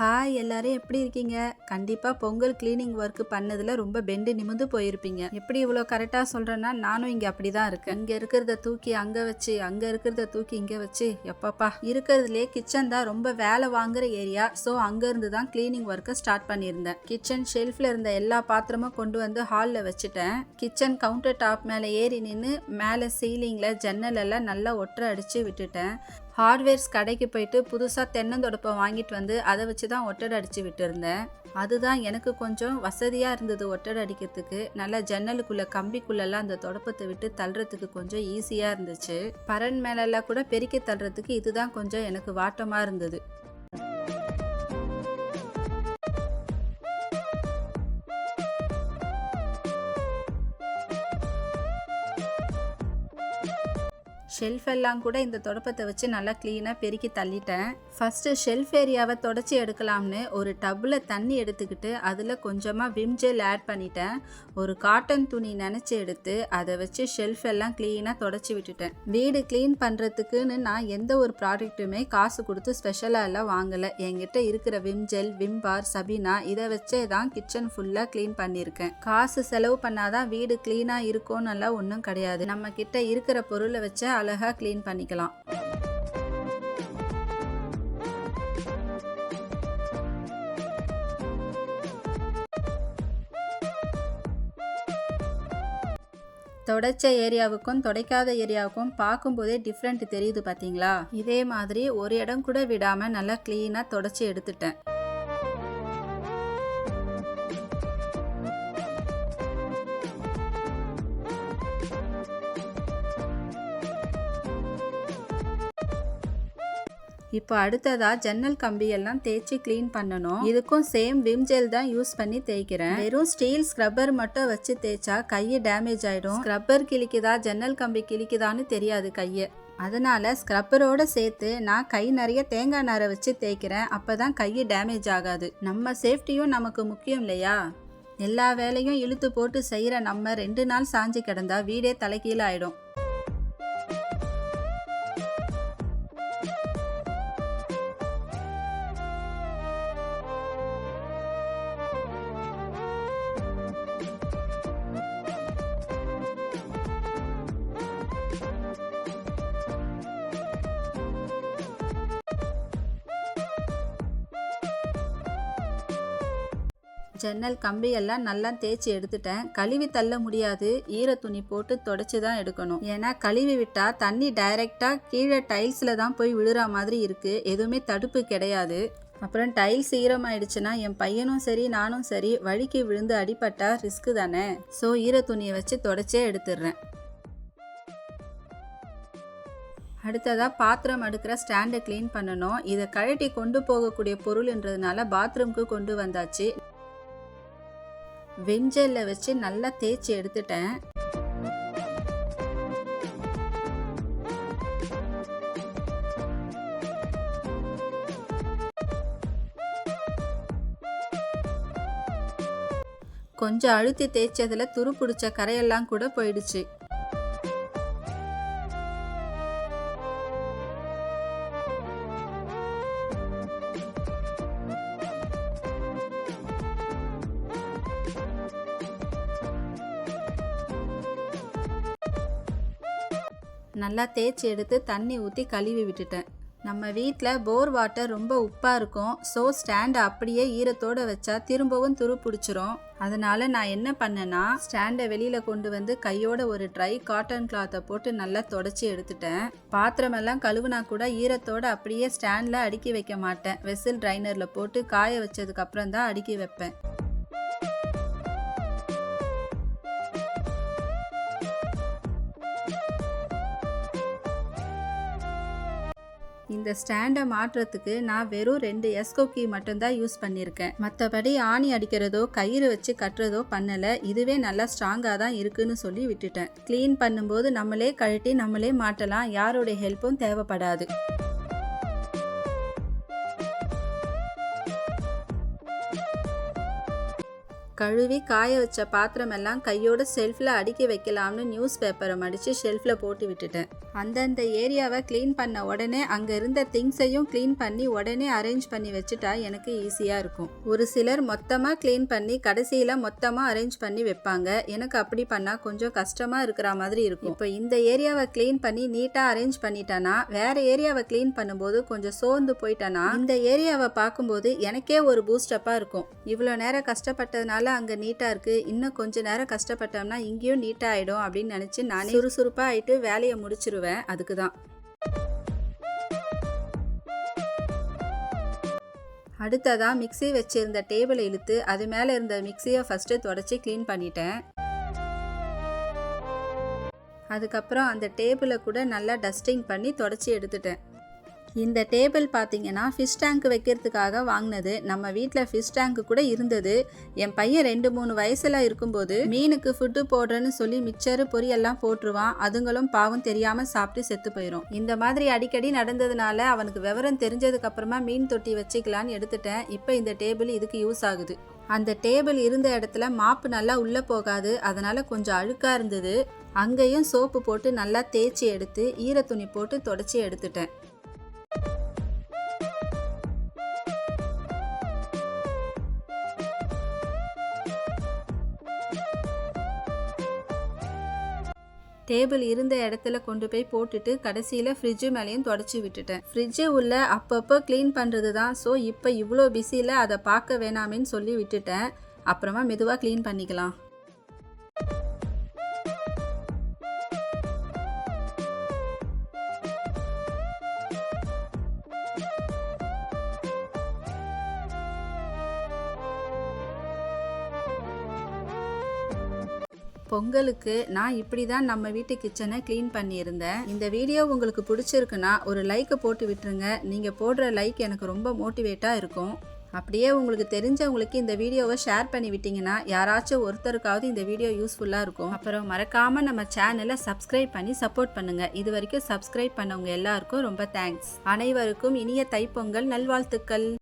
Hi எல்லாரும் எப்படி இருக்கீங்க? கண்டிப்பாக பொங்கல் க்ளீனிங் ஒர்க் பண்ணதில் ரொம்ப பெண்டு நிமிந்து போயிருப்பீங்க. எப்படி இவ்வளோ கரெக்டாக சொல்கிறேன்னா நானும் இங்கே அப்படி தான் இருக்கேன். இங்கே இருக்கிறத தூக்கி அங்கே வச்சு அங்கே இருக்கிறத தூக்கி இங்கே வச்சு எப்பப்பா. இருக்கிறதுலே கிச்சன் தான் ரொம்ப வேலை வாங்குற ஏரியா ஸோ அங்கேருந்து தான் க்ளீனிங் ஒர்க்கை ஸ்டார்ட் பண்ணியிருந்தேன். கிச்சன் ஷெல்ஃபில் இருந்த எல்லா பாத்திரமும் கொண்டு வந்து ஹாலில் வச்சுட்டேன். கிச்சன் கவுண்டர் டாப் மேலே ஏறி நின்று மேலே சீலிங்கில் ஜன்னல் எல்லாம் நல்லா ஒற்றை அடித்து விட்டுட்டேன். ஹார்ட்வேர்ஸ் கடைக்கு போயிட்டு புதுசாக தென்னந்தொடப்பை வாங்கிட்டு வந்து அதை வச்சு தான் ஒட்டடை அடித்து விட்டுருந்தேன். அதுதான் எனக்கு கொஞ்சம் வசதியாக இருந்தது ஒட்டடை அடிக்கிறதுக்கு. நல்லா ஜன்னலுக்குள்ளே கம்பிக்குள்ளெல்லாம் அந்த தொடப்பத்தை விட்டு தள்ளுறதுக்கு கொஞ்சம் ஈஸியாக இருந்துச்சு. பரன் மேலெல்லாம் கூட பெருக்கி தள்ளுறதுக்கு இதுதான் கொஞ்சம் எனக்கு வாட்டமாக இருந்தது. ஷெல்ஃப் எல்லாம் கூட இந்த தொடப்பத்தை வச்சு நல்லா க்ளீனாக பெருக்கி தள்ளிட்டேன். ஃபஸ்ட்டு ஷெல்ஃப் ஏரியாவை தொடச்சி எடுக்கலாம்னு ஒரு டப்பில் தண்ணி எடுத்துக்கிட்டு அதில் கொஞ்சமாக விம் ஜெல் ஆட் பண்ணிட்டேன். ஒரு காட்டன் துணி நினச்சி எடுத்து அதை வச்சு ஷெல்ஃப் எல்லாம் க்ளீனாக தொடச்சி விட்டுட்டேன். வீடு க்ளீன் பண்ணுறதுக்குன்னு நான் எந்த ஒரு ப்ராடக்ட்டுமே காசு கொடுத்து ஸ்பெஷலாக எல்லாம் வாங்கலை. என்கிட்ட இருக்கிற Vim gel Vim bar Sabena இதை வச்சே தான் கிச்சன் ஃபுல்லாக க்ளீன் பண்ணியிருக்கேன் காசு செலவு பண்ணாதான் வீடு க்ளீனாக இருக்கும்னு எல்லாம் ஒன்றும் கிடையாது. நம்ம கிட்ட இருக்கிற பொருளை வச்சு அழகாக க்ளீன் பண்ணிக்கலாம். தொடச்ச ஏரியாவுக்கும் தொடைக்காத ஏரியாவுக்கும் பார்க்கும்போதே டிஃப்ரெண்ட் தெரியுது பார்த்தீங்களா இதே மாதிரி ஒரு இடம் கூட விடாமல் நல்லா க்ளீனாக தொடச்சி எடுத்துட்டேன். இப்போ அடுத்ததா ஜன்னல் கம்பி எல்லாம் தேய்ச்சி க்ளீன் பண்ணணும். இதுக்கும் சேம் விம் ஜெல் தான் யூஸ் பண்ணி தேய்க்கிறேன். வெறும் ஸ்டீல் ஸ்க்ரப்பர் மட்டும் வச்சு தேய்ச்சா கையை டேமேஜ் ஆயிடும். ஸ்க்ரப்பர் கிழிக்குதா ஜன்னல் கம்பி கிளிக்குதான்னு தெரியாது கையை. அதனால ஸ்க்ரப்பரோட சேர்த்து நான் கை நிறைய தேங்காய் நாரை வச்சு தேய்க்கிறேன். அப்பதான் கை டேமேஜ் ஆகாது. நம்ம சேஃப்டியும் நமக்கு முக்கியம் இல்லையா? எல்லா வேலையும் இழுத்து போட்டு செய்கிற நம்ம ரெண்டு நாள் சாஞ்சு கிடந்தா வீடே தலைகீழ ஜன்னல் கம்பியெல்லாம் நல்லா தேய்ச்சி எடுத்துட்டேன். கழுவி தள்ள முடியாது. ஈர துணி போட்டு தொடச்சி தான் எடுக்கணும். ஏன்னா கழுவி விட்டா தண்ணி டைரெக்டா கீழே டைல்ஸ்ல தான் போய் விழுற மாதிரி இருக்கு. எதுவுமே தடுப்பு கிடையாது. அப்புறம் டைல்ஸ் ஈரமாயிடுச்சுன்னா என் பையனும் சரி நானும் சரி வழிக்கு விழுந்து அடிபட்டா ரிஸ்க்கு தானே? ஸோ ஈர துணியை வச்சு தொடச்சே எடுத்துடுறேன். அடுத்ததாக பாத்திரம் அடுக்கிற ஸ்டாண்டை க்ளீன் பண்ணணும். இதை கழட்டி கொண்டு போகக்கூடிய பொருள்ன்றதுனால பாத்ரூம்க்கு கொண்டு வந்தாச்சு. வெஞ்சலில் வச்சு நல்லா தேய்ச்சி எடுத்துட்டேன். கொஞ்சம் அழுத்தி தேய்ச்சதில் துரு பிடிச்ச கரையெல்லாம் கூட போயிடுச்சு. நல்லா தேய்ச்சி எடுத்து தண்ணி ஊற்றி கழுவி விட்டுட்டேன். நம்ம வீட்டில் போர் வாட்டர் ரொம்ப உப்பாக இருக்கும். ஸோ ஸ்டாண்டை அப்படியே ஈரத்தோடு வச்சா திரும்பவும் துரு பிடிச்சிரும். அதனால் நான் என்ன பண்ணேன்னா ஸ்டாண்டை வெளியில் கொண்டு வந்து கையோட ஒரு ட்ரை காட்டன் கிளாத்தை போட்டு நல்லா தொடச்சி எடுத்துட்டேன். பாத்திரமெல்லாம் கழுவுனா கூட ஈரத்தோடு அப்படியே ஸ்டாண்டில் அடுக்கி வைக்க மாட்டேன். வெசில் ட்ரைனரில் போட்டு காய வச்சதுக்கப்புறம் தான் அடுக்கி வைப்பேன். இந்த ஸ்டாண்டை மாற்றுறதுக்கு நான் வெறும் ரெண்டு எஸ்கோ கீ மட்டும்தான் யூஸ் பண்ணியிருக்கேன். மற்றபடி ஆணி அடிக்கிறதோ கயிறு வச்சு கட்டுறதோ பண்ணலை. இதுவே நல்லா ஸ்ட்ராங்காக தான் இருக்குன்னு சொல்லி விட்டுட்டேன். க்ளீன் பண்ணும்போது நம்மளே கழட்டி நம்மளே மாட்டலாம். யாருடைய ஹெல்ப்பும் தேவைப்படாது. கழுவி காய வச்ச பாத்திரமெல்லாம் கையோட ஷெல்ஃபில் அடுக்கி வைக்கலாம்னு நியூஸ் பேப்பரை மடித்து ஷெல்ஃபில் போட்டு விட்டுட்டேன். அந்தந்த ஏரியாவை க்ளீன் பண்ண உடனே அங்கே இருந்த திங்ஸையும் க்ளீன் பண்ணி உடனே அரேஞ்ச் பண்ணி வச்சுட்டா எனக்கு ஈஸியாக இருக்கும். ஒரு சிலர் மொத்தமாக க்ளீன் பண்ணி கடைசியில் மொத்தமாக அரேஞ்ச் பண்ணி வைப்பாங்க. எனக்கு அப்படி பண்ணால் கொஞ்சம் கஷ்டமாக இருக்கிற மாதிரி இருக்கும். இப்போ இந்த ஏரியாவை க்ளீன் பண்ணி நீட்டாக அரேஞ்ச் பண்ணிட்டேன்னா வேறு ஏரியாவை க்ளீன் பண்ணும்போது கொஞ்சம் சோர்ந்து போயிட்டேன்னா இந்த ஏரியாவை பார்க்கும்போது எனக்கே ஒரு பூஸ்டப்பாக இருக்கும். இவ்வளோ நேரம் கஷ்டப்பட்டதுனால அங்கே நீட்டாக இருக்குது இன்னும் கொஞ்சம் நேரம் கஷ்டப்பட்டோம்னா இங்கேயும் நீட்டாக ஆகிடும் அப்படின்னு நினச்சி நானே சுறுசுறுப்பாக ஆகிட்டு வேலையை முடிச்சிருவேன். அதுக்கு தான் அடுத்ததாக மிக்ஸி வச்சிருந்த டேபிளை இழுத்து அது மேலே இருந்த மிக்ஸியை ஃபஸ்ட்டு தொடச்சி க்ளீன் பண்ணிட்டேன். அதுக்கப்புறம் அந்த டேபிளை கூட நல்லா டஸ்டிங் பண்ணி தொடச்சி எடுத்துட்டேன். இந்த டேபிள் பார்த்தீங்கன்னா ஃபிஷ் டேங்க் வைக்கிறதுக்காக வாங்கினது. நம்ம வீட்டில் ஃபிஷ் டேங்க் கூட இருந்தது. என் பையன் ரெண்டு மூணு வயசில் இருக்கும்போது மீனுக்கு ஃபுட்டு போடுறேன்னு சொல்லி மிக்சரு பொரியெல்லாம் போட்டுருவான். அதுங்களும் பாவம் தெரியாமல் சாப்பிட்டு செத்து போயிடும் இந்த மாதிரி அடிக்கடி நடந்ததுனால அவனுக்கு விவரம் தெரிஞ்சதுக்கு அப்புறமா மீன் தொட்டி வச்சுக்கலான்னு எடுத்துட்டேன். இப்போ இந்த டேபிள் இதுக்கு யூஸ் ஆகுது. அந்த டேபிள் இருந்த இடத்துல மாப்பு நல்லா உள்ளே போகாது. அதனால் கொஞ்சம் அழுக்காக இருந்தது. அங்கேயும் சோப்பு போட்டு நல்லா தேய்ச்சி எடுத்து ஈரத்துணி போட்டு தொடச்சி எடுத்துட்டேன். டேபிள் இருந்த இடத்துல கொண்டு போய் போட்டுட்டு கடைசியில் ஃப்ரிட்ஜு மேலேயும் தொடச்சி விட்டுட்டேன். ஃப்ரிட்ஜு உள்ள அப்பப்போ க்ளீன் பண்ணுறது தான் ஸோ இப்போ இவ்வளோ பிஸியில் அதை பார்க்க வேணாமேன்னு சொல்லி விட்டுட்டேன். அப்புறமா மெதுவாக க்ளீன் பண்ணிக்கலாம். பொங்கலுக்கு நான் இப்படி தான் நம்ம வீட்டு கிச்சனை க்ளீன் பண்ணியிருந்தேன். இந்த வீடியோ உங்களுக்கு பிடிச்சிருக்குன்னா ஒரு லைக்கை போட்டு விட்டுருங்க. நீங்கள் போடுற லைக் எனக்கு ரொம்ப மோட்டிவேட்டாக இருக்கும். அப்படியே உங்களுக்கு தெரிஞ்சவங்களுக்கு இந்த வீடியோவை ஷேர் பண்ணி விட்டீங்கன்னா யாராச்சும் ஒருத்தருக்காவது இந்த வீடியோ யூஸ்ஃபுல்லாக இருக்கும். அப்புறம் மறக்காமல் நம்ம சேனலை சப்ஸ்கிரைப் பண்ணி சப்போர்ட் பண்ணுங்கள் இது வரைக்கும் சப்ஸ்கிரைப் பண்ணவங்க எல்லாருக்கும் ரொம்ப தேங்க்ஸ் அனைவருக்கும் இனிய தைப்பொங்கல் நல்வாழ்த்துக்கள்.